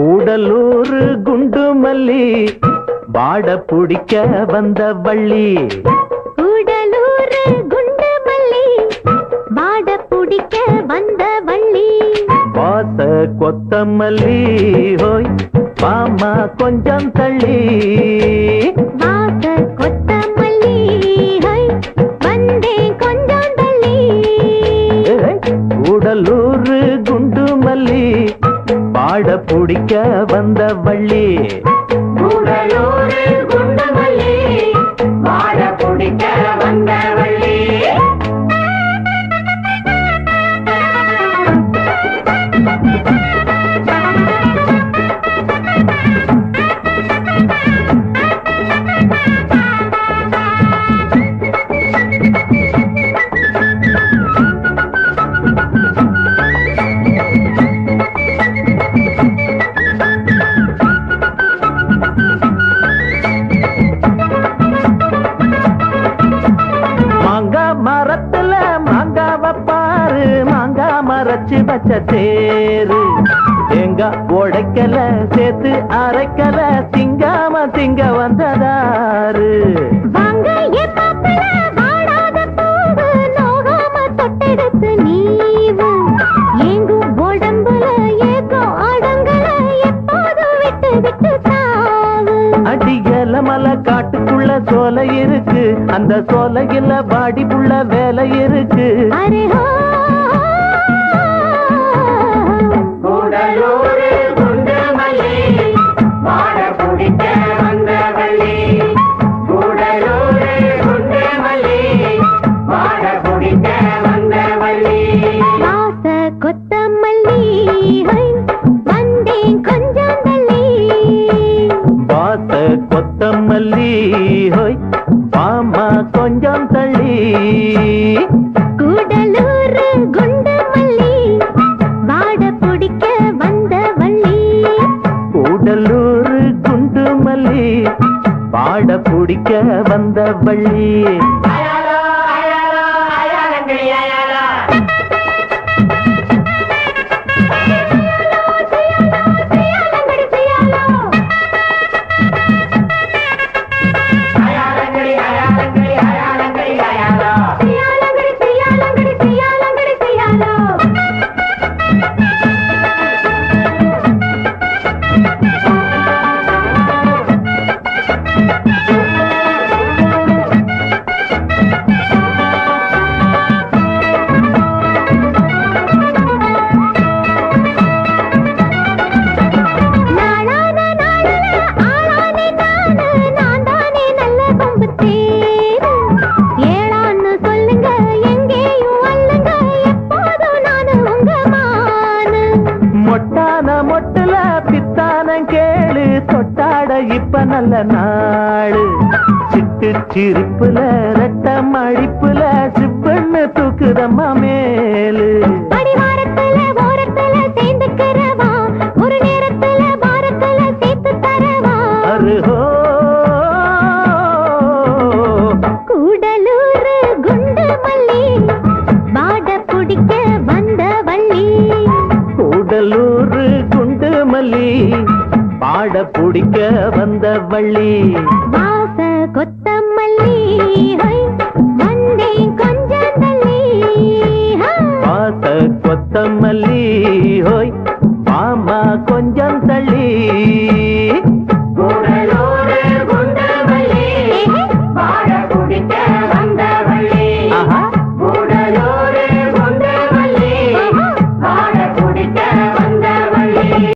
கூடலூர் குண்டு மல்லி பாட புடிக்க வந்த வள்ளி. கூடலூர் குண்டு மல்லி வாட பிடிக்க வந்த வள்ளி. வாச கொத்தமல்லி ஹோய் மாமா கொஞ்சம் தள்ளி. வாச கொத்தமல்லி ஹை, வந்தேன் கொஞ்சம் தள்ளி. கூடலூர் குண்டு மல்லி பாட பிடிக்க வந்த வள்ளி. மாங்கா மரச்சு வச்ச தேரு தேங்கா உடைக்கல சேர்த்து அரைக்கல திங்காம திங்க வந்ததாரு. மலை காட்டுக்குள்ள சோலை இருக்கு. அந்த சோலையில வாடி புள்ள வேலை இருக்கு. கொத்தமல்லி ஹோய் மாமா கொஞ்சம் தள்ளி. கூடலூர் பாட பிடிக்க மொட்டான மொட்டுல பித்தான கேளு. தொட்டாட இப்ப நல்ல நாள். சிட்டு சிரிப்புல ரெட்டம் பிடிக்க வந்த வள்ளி. வாச கொத்தமல்லி வந்தேன் கொஞ்சம் தள்ளி வாச கொத்தமல்லி ஹோய் மாமா கொஞ்சம் தள்ளி.